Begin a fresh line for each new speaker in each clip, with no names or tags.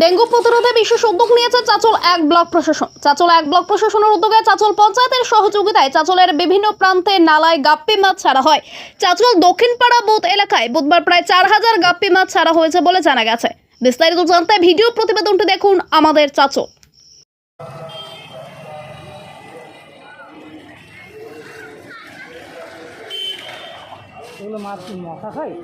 Dengue প্রতিরোধে বিশেষ উদ্যোগ নিয়েছে চাচল এক ব্লক প্রশাসন। চাচল এক ব্লক প্রশাসনের উদ্যোগে চাচল পঞ্চায়েতের সহযোগিতায় চাচলের বিভিন্ন প্রান্তে নালায় গাপ্পি মাছ ছাড়া হয়। চাচল দক্ষিণপাড়া বুথ এলাকায় বুধবার প্রায় চার হাজার গাপ্পি মাছ ছাড়া হয়েছে বলে জানা গেছে। বিস্তারিত জানতে ভিডিও প্রতিবেদনটি দেখুন আমাদের চাচল।
মাছ মশা খায়?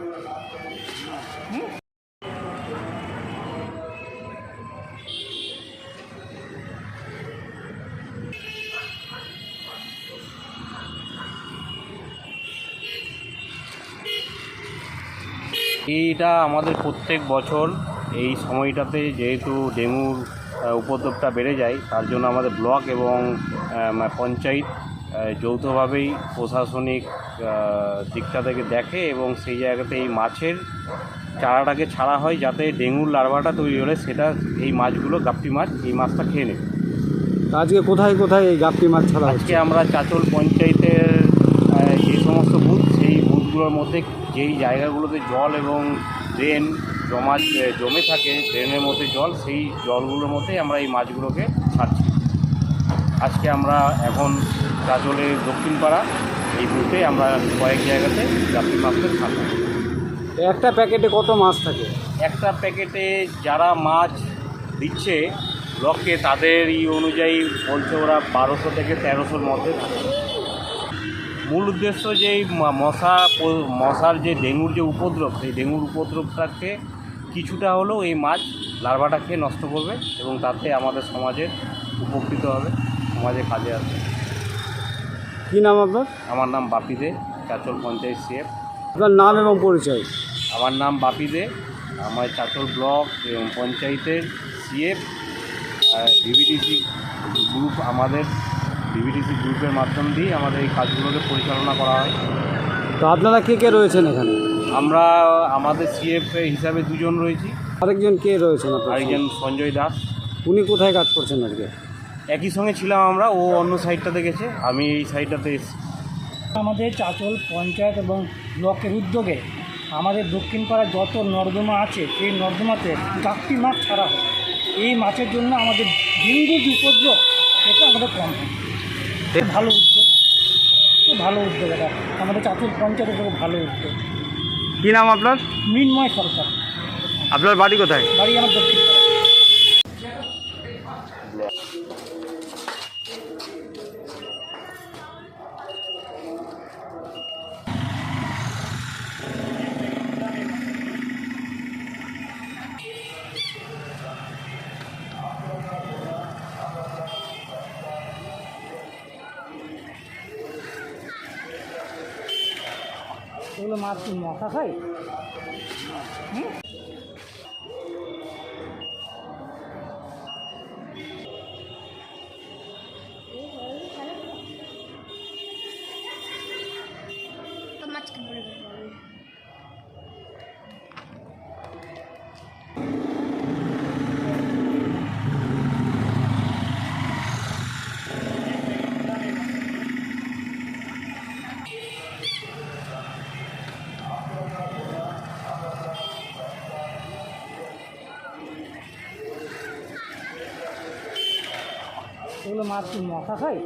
এইটা আমাদের প্রত্যেক বছর এই সময়টাতে যেহেতু ডেঙ্গুর উপদ্রবটা বেড়ে যায় তার জন্য আমাদের ব্লক এবং পঞ্চায়েত যৌথভাবেই প্রশাসনিক দিকটা থেকে দেখে এবং সেই জায়গাতে এই মাছের চারাটাকে ছাড়া হয় যাতে ডেঙ্গুর লার্ভাটা তৈরি হলে সেটা এই মাছগুলো গাপ্পি মাছ এই মাছটা খেয়ে নেবে।
আজকে কোথায় কোথায় এই গাপ্পি মাছ ছাড়া
আজকে আমরা চাচল পঞ্চায়েতের যে সমস্ত বুথ সেই মধ্যে যেই জায়গাগুলোতে জল এবং ড্রেন জমা জমে থাকে ড্রেনের মধ্যে জল সেই জলগুলোর মধ্যেই আমরা এই মাছগুলোকে ছাড়ছি। আজকে আমরা এখন চাচলের দক্ষিণ পাড়া এই বুথে আমরা কয়েক জায়গাতে জাতি মাছকে ছাড়লাম
একটা প্যাকেটে কত মাছ থাকে?
একটা প্যাকেটে যারা মাছ দিচ্ছে ব্লককে তাদের ই অনুযায়ী বলছে ওরা বারোশো থেকে তেরোশোর মধ্যে থাকে। মূল উদ্দেশ্য যে এই মশা মশার যে ডেঙ্গুর যে উপদ্রব সেই ডেঙ্গুর উপদ্রবটাকে কিছুটা হলেও এই মাছ লার্ভাটা খেয়ে নষ্ট করবে এবং তাতে আমাদের সমাজের উপকৃত হবে সমাজে কাজে আসবে।
কি নাম আপনার?
আমার নাম বাপি দে চাচল পঞ্চায়েত সিএফ।
আপনার নাম এবং পরিচয়?
আমার নাম বাপি দে আমার চাচল ব্লক এবং পঞ্চায়েতের সিএফ ডিবিটিসি গ্রুপ আমাদের। ডিবিটিসি গ্রুপের মাধ্যম দিয়ে আমাদের এই কাজগুলোকে পরিচালনা করা হয়।
তো আপনারা কে কে রয়েছেন এখানে?
আমরা আমাদের সিএফ হিসাবে দুজন রয়েছি।
আরেকজন কে রয়েছেন
আরেকজন সঞ্জয় দাস।
উনি কোথায় কাজ করছেন আজকে?
একই সঙ্গে ছিলাম আমরা ও অন্য সাইডটাতে গেছে আমি এই সাইডটাতে এসেছি।
আমাদের চাচল পঞ্চায়েত এবং ব্লকের উদ্যোগে আমাদের দক্ষিণ পাড়ায় যত নর্দমা আছে সেই নর্দমাতে গাপ্পি মাছ ছাড়া হয়। এই মাছের জন্য আমাদের ডেঙ্গু যে উপদ্রব সেটা আমাদের কম হয়। ভালো উদ্যোগ। ভালো উদ্যোগ এটা। আমাদের চাকুর পঞ্চায়েত খুব ভালো উদ্যোগ।
কী নাম আপনার?
মৃন্ময় সরকার।
আপনার বাড়ি কোথায়?
বাড়ি আমার দক্ষিণ এগুলো মাছ কি মশা খায়?
তো
এগুলো মাছ কি মশা খায়?